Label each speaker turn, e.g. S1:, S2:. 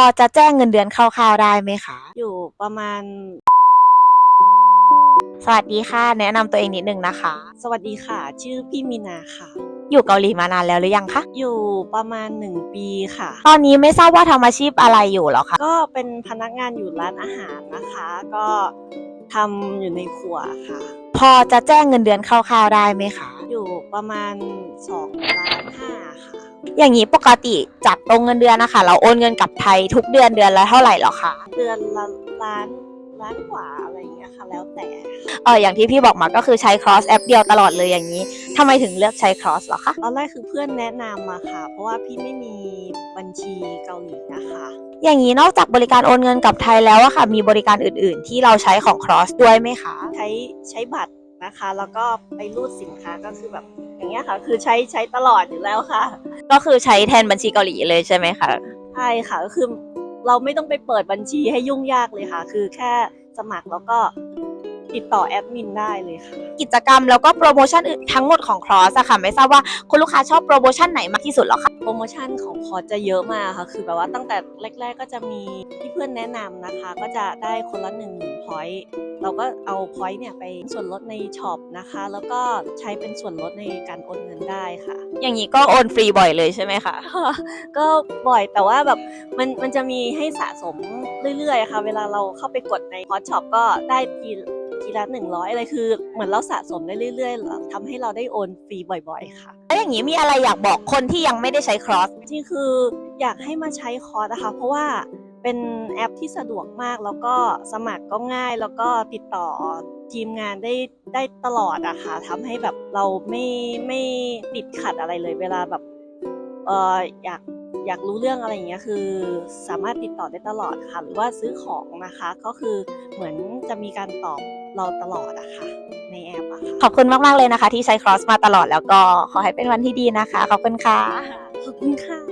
S1: อจะแจ้งเงินเดือนคร่าวๆได้ไหมคะ
S2: อยู่ประมาณ
S1: สวัสดีค่ะ แนะนำตัวเองนิดนึงนะคะ
S2: สวัสดีค่ะ ชื่อพี่มีนาค่ะ
S1: อยู่เกาหลีมานานแล้วหรือยังคะ
S2: อยู่ประมาณหนึ่งปีค่ะ
S1: ตอนนี้ไม่ทราบว่าทำอาชีพอะไรอยู่เหรอคะ
S2: ก็เป็นพนักงานอยู่ร้านอาหารนะคะ ก็ทำอยู่ในครัวค่ะ
S1: พอจะแจ้งเงินเดือนคร่าวๆได้ไหมคะ
S2: อยู่ประมาณ2ล้าน ห้าค่ะ
S1: อย่างนี้ปกติจากตรงเงินเดือนนะคะ เราโอนเงินกลับไทยทุกเดือนเดือนละเท่าไหร่เหรอคะ
S2: เดือนละล้านล้านกว่าอะไรอย่างเงี้ยค่ะแล้วแต่
S1: เอออย่างที่พี่บอกมาก็คือใช้ cross แอปเดียวตลอดเลยอย่างนี้ทำไมถึงเลือกใช้ cross เหรอคะ
S2: ตอนแรกคือเพื่อนแนะนำมาค่ะ เพราะว่าพี่ไม่มีบัญชีเกาหลีนะคะ
S1: อย่างนี้นอกจากบริการโอนเงินกลับไทยแล้วอะค่ะ มีบริการอื่น ๆ ที่เราใช้ของ cross ด้วยไหมคะ
S2: ใช้ใช้บัตร นะคะ แล้วก็ไปรูดสินค้าก็คือแบบอย่างเงี้ยค่ะ คือใช้ใช้ตลอดอยู่แล้วค่ะ
S1: ก็คือใช้แทนบัญชีเกาหลีเลยใช่ไหมคะ
S2: ใช่ค่ะก็คือเราไม่ต้องไปเปิดบัญชีให้ยุ่งยากเลยค่ะ คือแค่สมัครแล้วก็ ติดต่อแอดมินได้เลยค่ะ
S1: กิจกรรมแล้วก็โปรโมชั่นอื่นทั้งหมดของ cross อะค่ะ ไม่ทราบว่าคุณลูกค้าชอบโปรโมชั่นไหนมากที่สุดเหรอคะ
S2: โปรโมชั่นของคอร์สจะเยอะมากค่ะ คือแบบว่าตั้งแต่แรก ๆ ก็จะมีที่เพื่อนแนะนำนะคะ ก็จะได้คนละ1 0,000พอยต์เราก็เอาพอยต์เนี่ยไปส่วนลดในช็อปนะคะ แล้วก็ใช้เป็นส่วนลดในการโอนเงินได้ค่ะ
S1: อย่างนี้ก็โอนฟรีบ่อยเลยใช่ไหมคะ
S2: ก็บ่อยแต่ว่าแบบมันมันจะมีให้สะสมเรื่อยๆค่ะ เวลาเราเข้าไปกดในคอร์สช็อปก็ได้ที ทีละหนึ่งร้อยอะไรคือ เหมือนเราสะสมได้เรื่อยๆทำให้เราได้โอนฟรีบ่อยๆ ค่ะ
S1: แล้วอย่างนี้มีอะไรอยากบอกคนที่ยังไม่ได้ใช้ cross
S2: จริงๆคืออยากให้มาใช้คอร์สนะคะ เพราะว่าเป็นแอปที่สะดวกมากแล้วก็สมัครก็ง่ายแล้วก็ติดต่อทีมงานได้ได้ตลอดอะค่ะทำให้แบบเราไม่ไม่ติดขัดอะไรเลยเวลาแบบ เอออยากอยากรู้เรื่องอะไรอย่างเงี้ยคือสามารถติดต่อได้ตลอดค่ะ หรือว่าซื้อของนะคะก็คือเหมือนจะมีการตอบเราตลอดอะค่ะในแอปอะค่ะ
S1: ขอบคุณมาก ๆ เลยนะคะ ที่ใช้ cross มาตลอดแล้วก็ขอให้เป็นวันที่ดีนะคะ ขอบคุณค่ะ
S2: ขอบคุณค่ะ